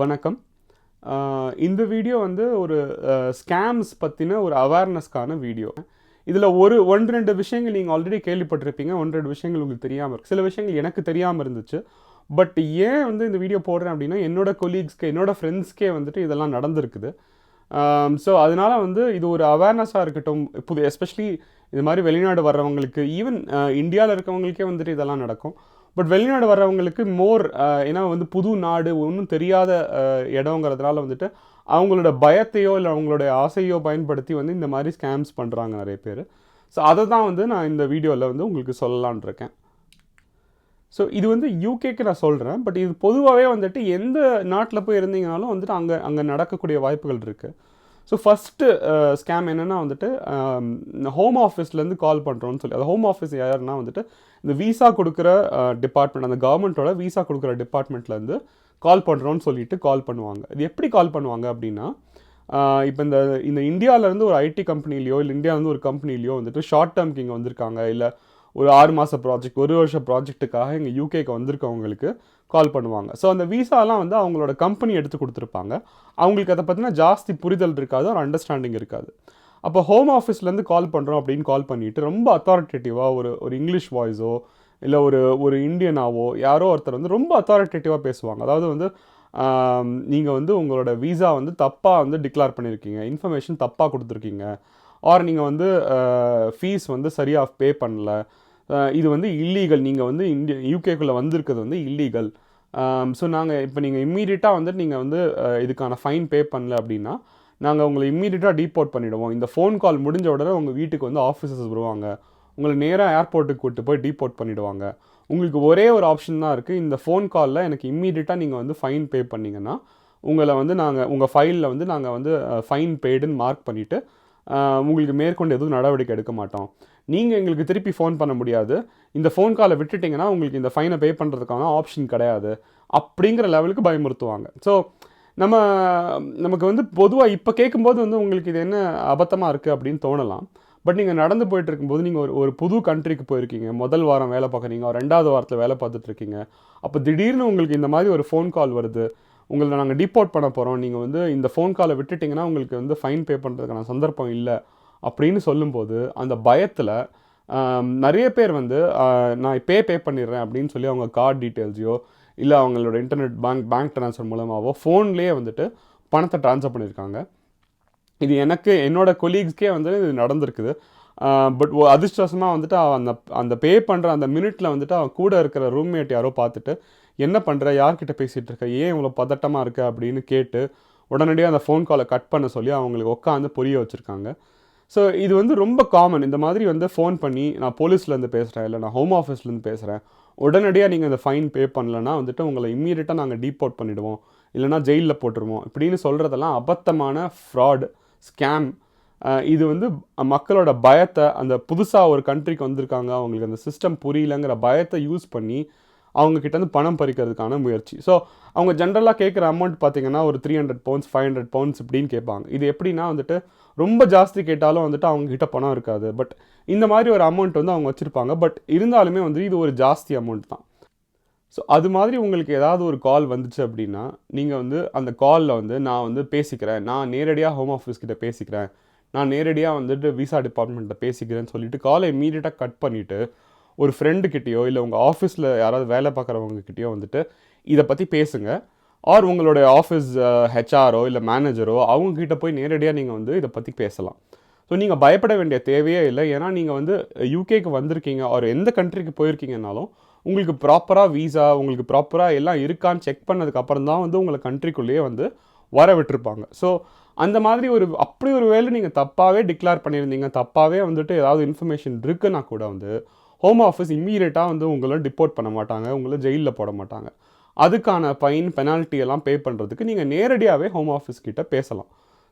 வணக்கம். இந்த வீடியோ வந்து ஒரு ஸ்கேம்ஸ் பற்றின ஒரு அவேர்னஸ்க்கான வீடியோ. இதில் ஒரு ஒன்று ரெண்டு விஷயங்கள் நீங்கள் ஆல்ரெடி கேள்விப்பட்டிருப்பீங்க. ஒன்று ரெண்டு விஷயங்கள் உங்களுக்கு தெரியாமல் இருக்குது சில விஷயங்கள் எனக்கு தெரியாமல் இருந்துச்சு. பட் ஏன் வந்து இந்த வீடியோ போடுறேன் அப்படின்னா என்னோட கொலீக்ஸ்க்கு என்னோட ஃப்ரெண்ட்ஸ்க்கே வந்துட்டு இதெல்லாம் நடந்திருக்குது. ஸோ அதனால வந்து இது ஒரு அவேர்னஸாக இருக்கட்டும். புது எஸ்பெஷலி இது மாதிரி வெளிநாடு வர்றவங்களுக்கு ஈவன் இந்தியாவில் இருக்கவங்களுக்கே வந்துட்டு இதெல்லாம் நடக்கும். பட் வெளிநாடு வர்றவங்களுக்கு மோர் uh, ஏன்னா வந்து புது நாடு ஒன்றும் தெரியாத uh, இடங்கிறதுனால வந்துட்டு அவங்களோட பயத்தையோ இல்லை அவங்களுடைய ஆசையோ பயன்படுத்தி வந்து இந்த மாதிரி ஸ்கேம்ஸ் பண்ணுறாங்க நிறைய பேர். ஸோ அதை தான் வந்து நான் இந்த வீடியோவில் வந்து உங்களுக்கு சொல்லலான் இருக்கேன். ஸோ இது வந்து யூகேக்கு நான் சொல்கிறேன் பட் இது பொதுவாகவே வந்துட்டு எந்த நாட்டில் போய் இருந்தீங்கனாலும் வந்துட்டு அங்கே அங்கே நடக்கக்கூடிய வாய்ப்புகள் இருக்குது ஸோ ஃபஸ்ட்டு ஸ்கேம் என்னென்னா வந்துட்டு um, ஹோம் ஆஃபீஸ்லேருந்து கால் பண்ணுறோன்னு சொல்லி அது ஹோம் ஆஃபீஸ் யாருன்னா வந்துட்டு இந்த விசா கொடுக்குற டிபார்ட்மெண்ட் அந்த கவர்மெண்ட்டோட விசா கொடுக்குற டிபார்ட்மெண்ட்லேருந்து கால் பண்ணுறோன்னு சொல்லிட்டு கால் பண்ணுவாங்க. இது எப்படி கால் பண்ணுவாங்க அப்படின்னா uh, இப்போ இந்த இந்த இந்தியாவிலேருந்து ஒரு ஐடி கம்பெனிலையோ இல்லை இந்தியாவிலேருந்து ஒரு கம்பெனிலையோ வந்துட்டு ஷார்ட் டேர்ம்க்கு இங்கே வந்திருக்காங்க. இல்லை ஒரு ஆறு மாத ப்ராஜெக்ட் ஒரு வருஷ ப்ராஜெக்ட்டுக்காக இங்கே யூகேக்கு வந்திருக்கவங்களுக்கு கால் பண்ணுவாங்க. ஸோ அந்த விசாலாம் வந்து அவங்களோட கம்பெனி எடுத்து கொடுத்துருப்பாங்க. அவங்களுக்கு அதை பற்றின ஜாஸ்தி புரிதல் இருக்காது ஒரு அண்டர்ஸ்டாண்டிங் இருக்காது. அப்போ ஹோம் ஆஃபீஸ்லேருந்து கால் பண்ணுறோம் அப்படின்னு கால் பண்ணிட்டு ரொம்ப அத்தாரிட்டேட்டிவாக ஒரு ஒரு இங்கிலீஷ் வாய்ஸோ இல்லை ஒரு ஒரு இந்தியனாவோ யாரோ ஒருத்தர் வந்து ரொம்ப அத்தாரிட்டேட்டிவாக பேசுவாங்க. அதாவது வந்து நீங்கள் வந்து உங்களோட விசா வந்து தப்பாக வந்து டிக்ளேர் பண்ணியிருக்கீங்க இன்ஃபர்மேஷன் தப்பாக கொடுத்துருக்கீங்க. ஆர் நீங்கள் வந்து ஃபீஸ் வந்து சரியாக பே பண்ணல. இது வந்து இல்லீகல் நீங்கள் வந்து இந்திய யூகேக்குள்ளே வந்திருக்கிறது வந்து இல்லீகல் ஸோ நாங்கள் இப்போ நீங்கள் இம்மீடியட்டாக வந்துட்டு நீங்கள் வந்து இதுக்கான ஃபைன் பே பண்ணல அப்படின்னா நாங்கள் உங்களை இம்மீடியட்டாக டீபோர்ட் பண்ணிவிடுவோம் இந்த ஃபோன் கால் முடிஞ்ச உடனே உங்கள் வீட்டுக்கு வந்து ஆஃபீஸர்ஸ் வருவாங்க. உங்களை நேராக ஏர்போர்ட்டுக்கு கூட்டு போய் டீபோர்ட் பண்ணிவிடுவாங்க உங்களுக்கு ஒரே ஒரு ஆப்ஷன் தான் இருக்குது இந்த ஃபோன் காலில் எனக்கு இம்மீடியட்டாக நீங்கள் வந்து ஃபைன் பே பண்ணிங்கன்னா உங்களை வந்து நாங்கள் உங்கள் ஃபைலில் வந்து நாங்கள் வந்து ஃபைன் பெய்டுன்னு மார்க் பண்ணிவிட்டு உங்களுக்கு மேற்கொண்டு எதுவும் நடவடிக்கை எடுக்க மாட்டோம். நீங்கள் எங்களுக்கு திருப்பி ஃபோன் பண்ண முடியாது. இந்த ஃபோன் காலை விட்டுட்டிங்கன்னா உங்களுக்கு இந்த ஃபைனை பே பண்ணுறதுக்கான ஆப்ஷன் கிடையாது. அப்படிங்கிற லெவலுக்கு பயமுறுத்துவாங்க. ஸோ நம்ம நமக்கு வந்து பொதுவாக இப்போ கேட்கும்போது வந்து உங்களுக்கு இது என்ன அபத்தமாக இருக்குது அப்படின்னு தோணலாம். பட் நீங்கள் நடந்து போயிட்டு இருக்கும்போது நீங்கள் ஒரு ஒரு புது கண்ட்ரிக்கு போயிருக்கீங்க. முதல் வாரம் வேலை பார்க்குறீங்க. ரெண்டாவது வாரத்தில் வேலை பார்த்துட்ருக்கீங்க அப்போ திடீர்னு உங்களுக்கு இந்த மாதிரி ஒரு ஃபோன் கால் வருது. உங்களை நாங்கள் டிபோர்ட் பண்ண போகிறோம் நீங்கள் வந்து இந்த ஃபோன் காலை விட்டுட்டிங்கன்னா உங்களுக்கு வந்து ஃபைன் பே பண்ணுறதுக்கான சந்தர்ப்பம் இல்லை அப்படின்னு சொல்லும்போது அந்த பயத்தில் நிறைய பேர் வந்து நான் இப்போயே பே பண்ணிடுறேன் அப்படின்னு சொல்லி அவங்க கார்டு டீட்டெயில்ஸையோ இல்லை அவங்களோட இன்டர்நெட் பேங்க் பேங்க் ட்ரான்ஸ்ஃபர் மூலமாகவோ ஃபோன்லேயே வந்துட்டு பணத்தை ட்ரான்ஸ்ஃபர் பண்ணியிருக்காங்க. இது எனக்கு என்னோட கொலீக்ஸ்க்கே வந்து இது நடந்திருக்குது. பட் அதிர்ஷ்டவசமாக வந்துட்டு அந்த அந்த பே பண்ணுற அந்த மினிட்டில் வந்துட்டு அவன் கூட இருக்கிற ரூம்மேட் யாரோ பார்த்துட்டு என்ன பண்ணுற யார்கிட்ட பேசிகிட்டு இருக்க ஏன் இவ்வளோ பதட்டமாக இருக்க? அப்படின்னு கேட்டு உடனடியாக அந்த ஃபோன் காலை கட் பண்ண சொல்லி அவங்களுக்கு உட்காந்து புரிய வச்சுருக்காங்க. ஸோ இது வந்து ரொம்ப காமன் இந்த மாதிரி வந்து ஃபோன் பண்ணி நான் போலீஸ்லேருந்து பேசுகிறேன் இல்லை நான் ஹோம் ஆஃபீஸ்லேருந்து பேசுகிறேன் உடனடியாக நீங்கள் இந்த ஃபைன் பே பண்ணலன்னா வந்துட்டு உங்களை இம்மீடியட்டாக நாங்கள் டீபோர்ட் பண்ணிவிடுவோம் இல்லைனா ஜெயிலில் போட்டுருவோம். இப்படின்னு சொல்கிறதெல்லாம் அபத்தமான ஃப்ராட் ஸ்கேம் இது வந்து மக்களோட பயத்தை அந்த புதுசாக ஒரு கண்ட்ரிக்கு வந்திருக்காங்க. அவங்களுக்கு அந்த சிஸ்டம் புரியலங்கிற பயத்தை யூஸ் பண்ணி அவங்க வந்து பணம் பறிக்கிறதுக்கான முயற்சி. ஸோ அவங்க ஜென்ரலாக கேட்குற அமௌண்ட் பார்த்தீங்கன்னா ஒரு three hundred pounds five hundred pounds இப்படின்னு கேட்பாங்க. இது எப்படின்னா வந்துட்டு ரொம்ப ஜாஸ்தி கேட்டாலும் வந்துட்டு அவங்கக்கிட்ட பணம் இருக்காது. பட் இந்த மாதிரி ஒரு அமௌண்ட் வந்து அவங்க வச்சுருப்பாங்க. பட் இருந்தாலுமே வந்து இது ஒரு ஜாஸ்தி அமௌண்ட் தான். ஸோ அது மாதிரி உங்களுக்கு ஏதாவது ஒரு கால் வந்துச்சு அப்படின்னா நீங்கள் வந்து அந்த காலில் வந்து நான் வந்து பேசிக்கிறேன். நான் நேரடியாக ஹோம் ஆஃபீஸ் கிட்ட பேசிக்கிறேன். நான் நேரடியாக வந்துட்டு விசா டிபார்ட்மெண்ட்டில் பேசிக்கிறேன்னு சொல்லிட்டு காலை இம்மீடியட்டாக கட் பண்ணிவிட்டு ஒரு ஃப்ரெண்டுக்கிட்டேயோ இல்லை உங்கள் ஆஃபீஸில் யாராவது வேலை பார்க்குறவங்கக்கிட்டேயோ வந்துட்டு இதை பற்றி பேசுங்க. ஆர் உங்களுடைய ஆஃபீஸ் ஹெச்ஆரோ இல்லை மேனேஜரோ அவங்கக்கிட்ட போய் நேரடியாக நீங்கள் வந்து இதை பற்றி பேசலாம். ஸோ நீங்கள் பயப்பட வேண்டிய தேவையே இல்லை. ஏன்னா நீங்கள் வந்து யூகேக்கு வந்திருக்கீங்க ஒரு எந்த கண்ட்ரிக்கு போயிருக்கீங்கனாலும் உங்களுக்கு ப்ராப்பராக வீசா உங்களுக்கு ப்ராப்பராக எல்லாம் இருக்கான்னு செக் பண்ணதுக்கப்புறம் தான் வந்து உங்களை கண்ட்ரிக்குள்ளேயே வந்து வர விட்டுருப்பாங்க. ஸோ அந்த மாதிரி ஒரு அப்படி ஒரு வேலை நீங்கள் தப்பாகவே டிக்ளேர் பண்ணியிருந்தீங்க தப்பாகவே வந்துட்டு ஏதாவது இன்ஃபர்மேஷன் இருக்குன்னா கூட வந்து ஹோம் ஆஃபீஸ் இம்மீடியட்டாக வந்து உங்களை டிப்போர்ட் பண்ண மாட்டாங்க உங்களை ஜெயிலில் போட மாட்டாங்க. அதுக்கான ஃபைன் பெனால்ட்டி எல்லாம் பே பண்ணுறதுக்கு நீங்கள் நேரடியாகவே ஹோம் ஆஃபீஸ் கிட்ட பேசலாம்.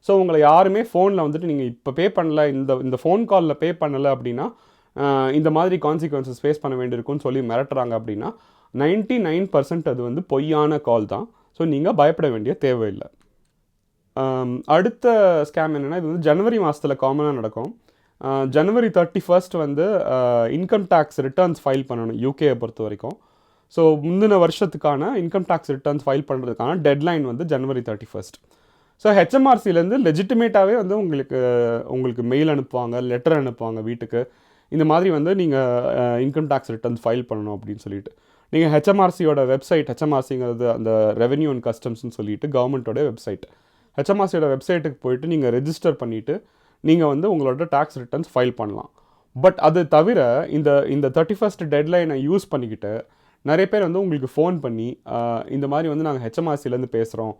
ஸோ உங்களை யாருமே ஃபோனில் வந்துட்டு நீங்கள் இப்போ பே பண்ணல இந்த இந்த ஃபோன் காலில் பே பண்ணலை அப்படின்னா இந்த மாதிரி கான்சிக்வன்சஸ் ஃபேஸ் பண்ண வேண்டியிருக்கும்னு சொல்லி மிரட்டுறாங்க அப்படின்னா நைன்ட்டி நைன் பர்சன்ட் அது வந்து பொய்யான கால் தான். ஸோ நீங்கள் பயப்பட வேண்டிய தேவையில்லை. அடுத்த ஸ்கேம் என்னென்னா இது வந்து ஜனவரி மாதத்தில் காமனாக நடக்கும். ஜனவரி தேர்ட்டி ஃபர்ஸ்ட் வந்து இன்கம் டேக்ஸ் ரிட்டர்ன்ஸ் ஃபைல் பண்ணணும் யூகேயை பொறுத்த வரைக்கும். ஸோ முந்தின வருஷத்துக்கான இன்கம் டேக்ஸ் ரிட்டர்ன்ஸ் ஃபைல் பண்ணுறதுக்கான டெட்லைன் வந்து ஜனவரி தேர்ட்டி ஃபர்ஸ்ட் ஸோ ஹெச்எம்ஆர்சிலேருந்து லெஜிட்டிமேட்டாகவே வந்து உங்களுக்கு உங்களுக்கு மெயில் அனுப்புவாங்க லெட்டர் அனுப்புவாங்க வீட்டுக்கு. இந்த மாதிரி வந்து நீங்கள் இன்கம் டேக்ஸ் ரிட்டர்ன்ஸ் ஃபைல் பண்ணணும் அப்படின்னு சொல்லிட்டு. நீங்கள் ஹெச்எம்ஆர்சியோட வெப்சைட் ஹெச்எம்ஆர்சிங்கிறது அந்த ரெவென்யூ அண்ட் கஸ்டம்ஸ்னு சொல்லிட்டு கவர்மெண்ட்டோட வெப்சைட் ஹெச்எம்ஆர்சியோட வெப்சைட்டுக்கு போயிட்டு நீங்கள் ரெஜிஸ்டர் பண்ணிவிட்டு நீங்கள் வந்து உங்களோட டேக்ஸ் ரிட்டர்ன்ஸ் ஃபைல் பண்ணலாம். பட் அது தவிர இந்த இந்த தேர்ட்டி ஃபஸ்ட் டெட்லைனை யூஸ் பண்ணிக்கிட்டு நிறைய பேர் வந்து உங்களுக்கு ஃபோன் பண்ணி இந்த மாதிரி வந்து நாங்கள் ஹெச்எம்ஆர்சிலேருந்து பேசுகிறோம்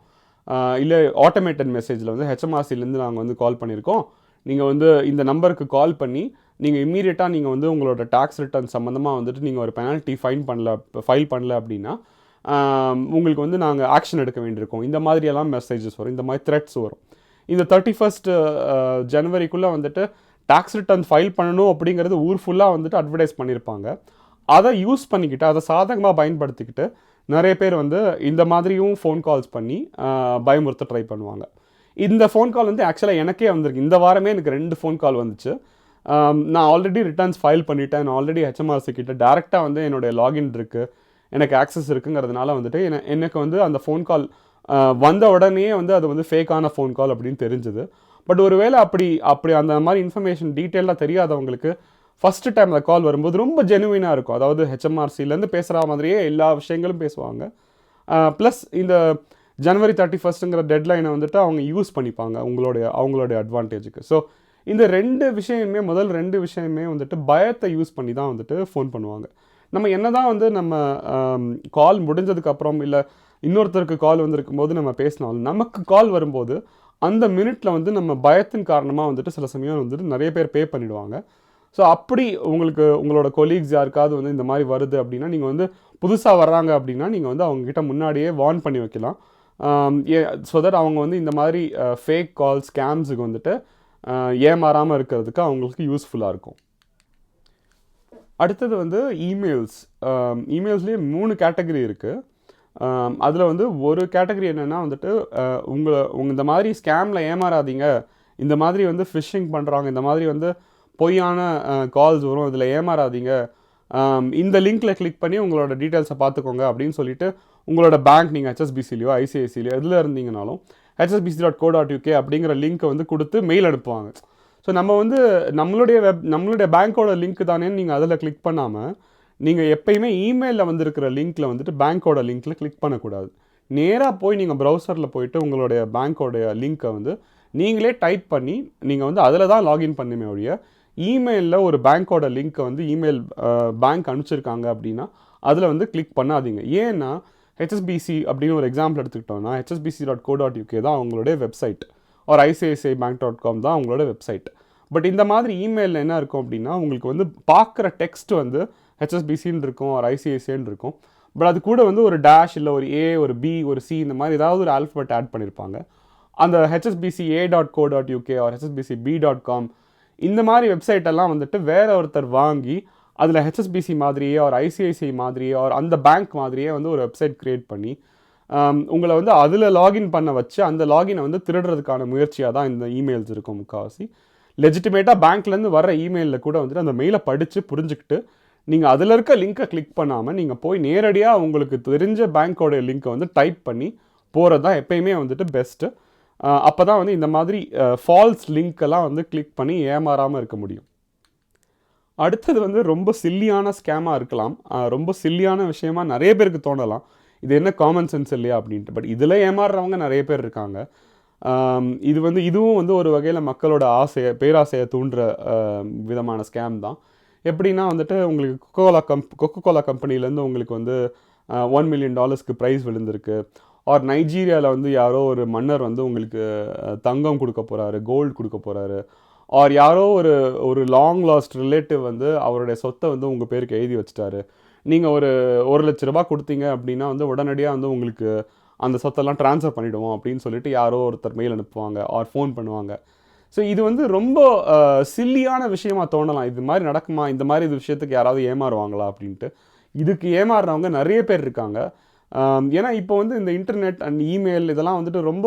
இல்லை ஆட்டோமேட்டட் மெசேஜில் வந்து ஹெச்எம்ஆர்சிலேருந்து நாங்கள் வந்து கால் பண்ணியிருக்கோம். நீங்கள் வந்து இந்த நம்பருக்கு கால் பண்ணி நீங்கள் இம்மீடியட்டாக நீங்கள் வந்து உங்களோட டேக்ஸ் ரிட்டர்ன் சம்மந்தமாக வந்துட்டு நீங்கள் ஒரு பெனால்ட்டி ஃபைன் பண்ணல ஃபைல் பண்ணல அப்படின்னா உங்களுக்கு வந்து நாங்கள் ஆக்ஷன் எடுக்க வேண்டியிருக்கோம். இந்த மாதிரியெல்லாம் மெசேஜஸ் வரும். இந்த மாதிரி த்ரெட்ஸ் வரும். இந்த தேர்ட்டி ஃபஸ்ட் ஜனவரிக்குள்ளே வந்துட்டு டேக்ஸ் ரிட்டர்ன் ஃபைல் பண்ணணும் அப்படிங்கிறது ஊர் ஃபுல்லாக வந்துட்டு அட்வர்டைஸ் பண்ணியிருப்பாங்க அதை யூஸ் பண்ணிக்கிட்டு அதை சாதகமாக பயன்படுத்திக்கிட்டு நிறைய பேர் வந்து இந்த மாதிரியும் ஃபோன் கால்ஸ் பண்ணி uh, பயமுறுத்த ட்ரை பண்ணுவாங்க. இந்த ஃபோன் கால் வந்து ஆக்சுவலாக எனக்கே வந்திருக்கு. இந்த வாரமே எனக்கு ரெண்டு ஃபோன் கால் வந்துச்சு. Um, நான் ஆல்ரெடி ரிட்டர்ன்ஸ் ஃபைல் பண்ணிட்டேன். நான் ஆல்ரெடி ஹெச்எம்ஆர்சி கிட்ட டேரெக்டாக வந்து என்னுடைய லாகின் இருக்குது எனக்கு ஆக்சஸ் இருக்குங்கிறதுனால வந்துட்டு என்ன எனக்கு வந்து அந்த ஃபோன் கால் வந்த உடனே வந்து அது வந்து ஃபேக்கான ஃபோன் கால் அப்படின்னு தெரிஞ்சுது. பட் ஒருவேளை அப்படி அப்படி அந்த மாதிரி இன்ஃபர்மேஷன் டீட்டெயிலாக தெரியாதவங்களுக்கு ஃபஸ்ட்டு டைம் அந்த கால் வரும்போது ரொம்ப ஜெனுவினாக இருக்கும். அதாவது ஹெச்எம்ஆர்சிலேருந்து பேசுகிற மாதிரியே எல்லா விஷயங்களும் பேசுவாங்க. ப்ளஸ் இந்த ஜனவரி தேர்ட்டி ஃபஸ்ட்டுங்கிற டெட்லைனை வந்துட்டு அவங்க யூஸ் பண்ணிப்பாங்க உங்களுடைய அவங்களுடைய அட்வான்டேஜுக்கு ஸோ இந்த ரெண்டு விஷயமே முதல் ரெண்டு விஷயமே வந்துட்டு பயத்தை யூஸ் பண்ணி தான் வந்துட்டு ஃபோன் பண்ணுவாங்க. நம்ம என்ன தான் வந்து நம்ம கால் முடிஞ்சதுக்கப்புறம் இல்லை இன்னொருத்தருக்கு கால் வந்திருக்கும் போது நம்ம பேசினாலும் நமக்கு கால் வரும்போது அந்த மினிட்ல வந்து நம்ம பயத்தின் காரணமாக வந்துட்டு சில சமயம் வந்துட்டு நிறைய பேர் பே பண்ணிடுவாங்க. ஸோ அப்படி உங்களுக்கு உங்களோட கொலீக்ஸ் யாருக்காவது வந்து இந்த மாதிரி வருது அப்படின்னா நீங்கள் வந்து புதுசாக வர்றாங்க அப்படின்னா நீங்கள் வந்து அவங்கக்கிட்ட முன்னாடியே வார்ன் பண்ணி வைக்கலாம். ஸோ தட் அவங்க வந்து இந்த மாதிரி ஃபேக் கால் ஸ்கேம்ஸுக்கு வந்துட்டு ஏமாறாமல் இருக்கிறதுக்கு அவங்களுக்கு யூஸ்ஃபுல்லாக இருக்கும். அடுத்தது வந்து இமெயில்ஸ் இமெயில்ஸ்லேயே மூணு கேட்டகரி இருக்குது அதில் வந்து ஒரு கேட்டகரி என்னென்னா வந்துட்டு உங்களை உங்கள் இந்த மாதிரி ஸ்கேமில் ஏமாறாதீங்க. இந்த மாதிரி வந்து ஃபிஷிங் பண்ணுறாங்க இந்த மாதிரி வந்து பொய்யான கால்ஸ் வரும். இதில் ஏமாறாதீங்க. இந்த லிங்க்கில் கிளிக் பண்ணி உங்களோட டீட்டெயில்ஸை பார்த்துக்கோங்க அப்படின்னு சொல்லிட்டு உங்களோட பேங்க் நீங்கள் ஹெச்எஸ்பிசிலையோ ஐசிஐசிலையோ எதில் இருந்தீங்கனாலும் HSBC dot co dot UK அப்படிங்கிற லிங்க்கை வந்து கொடுத்து மெயில் அனுப்புவாங்க. ஸோ நம்ம வந்து நம்மளுடைய வெப் நம்மளுடைய பேங்க்கோட லிங்க் தானேன்னு நீங்கள் அதில் கிளிக் பண்ணாமல் நீங்கள் எப்பயுமே இமெயிலில் வந்திருக்கிற லிங்க்கில் வந்துட்டு பேங்க்கோட லிங்க்கில் கிளிக் பண்ணக்கூடாது. நேராக போய் நீங்கள் ப்ரௌசரில் போயிட்டு உங்களுடைய பேங்க்கோடைய லிங்க்கை வந்து நீங்களே டைப் பண்ணி நீங்கள் வந்து அதில் தான் லாகின் பண்ணுமே ஒழிய இமெயிலில் ஒரு பேங்க்கோட லிங்க்கை வந்து இமெயில் பேங்க் அனுப்பிச்சிருக்காங்க அப்படின்னா அதில் வந்து கிளிக் பண்ணாதீங்க. ஏன்னா ஹெச்எஸ்பிசி அப்படின்னு ஒரு எக்ஸாம்பிள் எடுத்துக்கிட்டோம்னா HSBC dot co dot UK தான் அவங்களுடைய வெப்சைட் ஒரு ஐசிஐசிஐ பேங்க் டாட் காம் தான் அவங்களோட வெப்சைட் பட் இந்த மாதிரி இமெயிலில் என்ன இருக்கும் அப்படின்னா உங்களுக்கு வந்து பார்க்குற டெக்ஸ்ட் வந்து ஹெச்எஸ்பிசின்னு இருக்கும் ஒரு ஐசிஐசின்னு இருக்கும். பட் அது கூட வந்து ஒரு டேஷ் இல்லை ஒரு ஏ ஒரு பி ஒரு சி இந்த மாதிரி ஏதாவது ஒரு ஆல்ஃபபெட் ஆட் பண்ணியிருப்பாங்க அந்த HSBC A dot co dot UK R HSBC B dot com இந்த மாதிரி வெப்சைட்டெல்லாம் வந்துட்டு வேற ஒருத்தர் வாங்கி அதில் ஹெச்எஸ்பிசி மாதிரியே ஒரு ஐசிஐசிஐ மாதிரியே ஒரு அந்த பேங்க் மாதிரியே வந்து ஒரு வெப்சைட் க்ரியேட் பண்ணி உங்களை வந்து அதில் லாகின் பண்ண வச்சு அந்த லாகினை வந்து திருடுறதுக்கான முயற்சியாக தான் இந்த இமெயில்ஸ் இருக்கும் முக்கால்வாசி. லெஜிட்டிமேட்டாக பேங்க்லேருந்து வர இமெயிலில் கூட வந்துட்டு அந்த மெயிலை படித்து புரிஞ்சுக்கிட்டு நீங்கள் அதில் இருக்க லிங்க்கை கிளிக் பண்ணாமல் நீங்கள் போய் நேரடியாக உங்களுக்கு தெரிஞ்ச பேங்க்கோடைய லிங்க்கை வந்து டைப் பண்ணி போகிறது தான் எப்பயுமே வந்துட்டு பெஸ்ட்டு அப்போ தான் வந்து இந்த மாதிரி ஃபால்ஸ் லிங்க்கெல்லாம் வந்து கிளிக் பண்ணி ஏமாறாமல் இருக்க முடியும். அடுத்தது வந்து ரொம்ப சில்லியான ஸ்கேமாக இருக்கலாம். ரொம்ப சில்லியான விஷயமா நிறைய பேருக்கு தோணலாம். இது என்ன காமன் சென்ஸ் இல்லையா அப்படின்ட்டு. பட் இதில் ஏமாறுறவங்க நிறைய பேர் இருக்காங்க. இது வந்து இதுவும் வந்து ஒரு வகையில் மக்களோட ஆசையை பேராசையை தூண்டுற விதமான ஸ்கேம் தான். எப்படின்னா வந்துட்டு உங்களுக்கு கொக்கோலா கம்ப் கொக்கோ கோலா கம்பெனிலேருந்து உங்களுக்கு வந்து ஒன் மில்லியன் டாலர்ஸ்க்கு ப்ரைஸ் விழுந்திருக்கு. ஆர் நைஜீரியாவில் வந்து யாரோ ஒரு மன்னர் வந்து உங்களுக்கு தங்கம் கொடுக்க போகிறாரு கோல்டு கொடுக்க போகிறாரு ஆர் யாரோ ஒரு ஒரு லாங் லாஸ்ட் ரிலேட்டிவ் வந்து அவருடைய சொத்தை வந்து உங்கள் பேருக்கு எழுதி வச்சிட்டாரு. நீங்கள் ஒரு ஒரு லட்ச ரூபா கொடுத்தீங்க அப்படின்னா வந்து உடனடியாக வந்து உங்களுக்கு அந்த சொத்தெல்லாம் ட்ரான்ஸ்ஃபர் பண்ணிவிடுவோம் அப்படின்னு சொல்லிட்டு யாரோ ஒருத்தர் மெயில் அனுப்புவாங்க ஆர் ஃபோன் பண்ணுவாங்க. ஸோ இது வந்து ரொம்ப சில்லியான விஷயமா தோணலாம். இது மாதிரி நடக்குமா? இந்த மாதிரி இது விஷயத்துக்கு யாராவது ஏமாறுவாங்களா அப்படின்ட்டு. இதுக்கு ஏமாறுறவங்க நிறைய பேர் இருக்காங்க. ஏன்னா இப்போ வந்து இந்த இன்டர்நெட் அண்ட் இமெயில் இதெல்லாம் வந்துட்டு ரொம்ப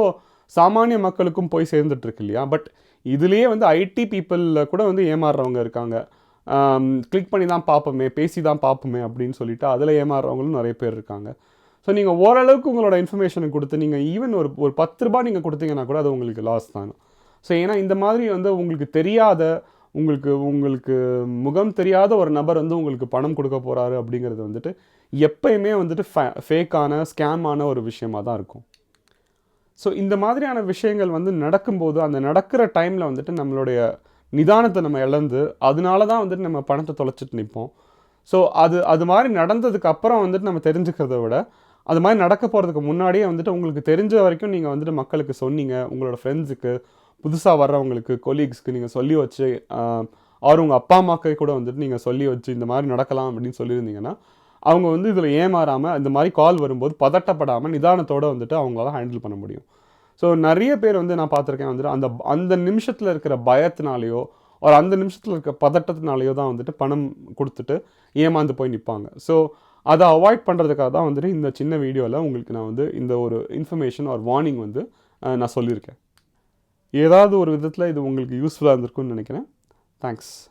சாமானிய மக்களுக்கும் போய் சேர்ந்துட்டுருக்கு இல்லையா? பட் இதுலேயே வந்து ஐடி பீப்புளில் கூட வந்து ஏமாறுறவங்க இருக்காங்க. கிளிக் பண்ணி தான் பார்ப்போமே பேசி தான் பார்ப்போமே அப்படின்னு சொல்லிட்டு அதில் ஏமாறுறவங்களும் நிறைய பேர் இருக்காங்க. ஸோ நீங்கள் ஓரளவுக்கு உங்களோட இன்ஃபர்மேஷனை கொடுத்து நீங்கள் ஈவன் ஒரு ஒரு பத்து ரூபா நீங்கள் கொடுத்தீங்கன்னா கூட அது உங்களுக்கு லாஸ் தான். ஸோ ஏன்னா இந்த மாதிரி வந்து உங்களுக்கு தெரியாத உங்களுக்கு உங்களுக்கு முகம் தெரியாத ஒரு நபர் வந்து உங்களுக்கு பணம் கொடுக்க போகிறாரு அப்படிங்கிறது வந்துட்டு எப்பயுமே வந்துட்டு ஃபே ஃபேக்கான ஸ்கேமான ஒரு விஷயமா தான் இருக்கும். ஸோ இந்த மாதிரியான விஷயங்கள் வந்து நடக்கும்போது அந்த நடக்கிற டைமில் வந்துட்டு நம்மளுடைய நிதானத்தை நம்ம இழந்து அதனால தான் வந்துட்டு நம்ம பணத்தை தொலைச்சிட்டு நிற்போம். ஸோ அது அது மாதிரி நடந்ததுக்கு அப்புறம் வந்துட்டு நம்ம தெரிஞ்சுக்கிறத விட அது மாதிரி நடக்க போகிறதுக்கு முன்னாடியே வந்துட்டு உங்களுக்கு தெரிஞ்ச வரைக்கும் நீங்கள் வந்துட்டு மக்களுக்கு சொன்னீங்க உங்களோட ஃப்ரெண்ட்ஸுக்கு புதுசாக வர்றவங்களுக்கு கொலீக்ஸ்க்கு நீங்கள் சொல்லி வச்சு அவர் உங்கள் அப்பா அம்மாக்கு கூட வந்துட்டு நீங்கள் சொல்லி வச்சு இந்த மாதிரி நடக்கலாம் அப்படின்னு சொல்லியிருந்தீங்கன்னா அவங்க வந்து இதில் ஏமாறாமல் இந்த மாதிரி கால் வரும்போது பதட்டப்படாமல் நிதானத்தோடு வந்துட்டு அவங்களால ஹேண்டில் பண்ண முடியும். ஸோ நிறைய பேர் வந்து நான் பார்த்துருக்கேன் வந்துட்டு அந்த அந்த நிமிஷத்தில் இருக்கிற பயத்தினாலேயோ ஒரு அந்த நிமிஷத்தில் இருக்க பதட்டத்தினாலேயோ தான் வந்துட்டு பணம் கொடுத்துட்டு ஏமாந்து போய் நிற்பாங்க ஸோ அதை அவாய்ட் பண்ணுறதுக்காக தான் வந்துட்டு இந்த சின்ன வீடியோவில் உங்களுக்கு நான் வந்து இந்த ஒரு இன்ஃபர்மேஷன் ஒரு வார்னிங் வந்து நான் சொல்லியிருக்கேன். ஏதாவது ஒரு விதத்தில் இது உங்களுக்கு யூஸ்ஃபுல்லாக இருந்திருக்கும்னு நினைக்கிறேன். தேங்க்ஸ்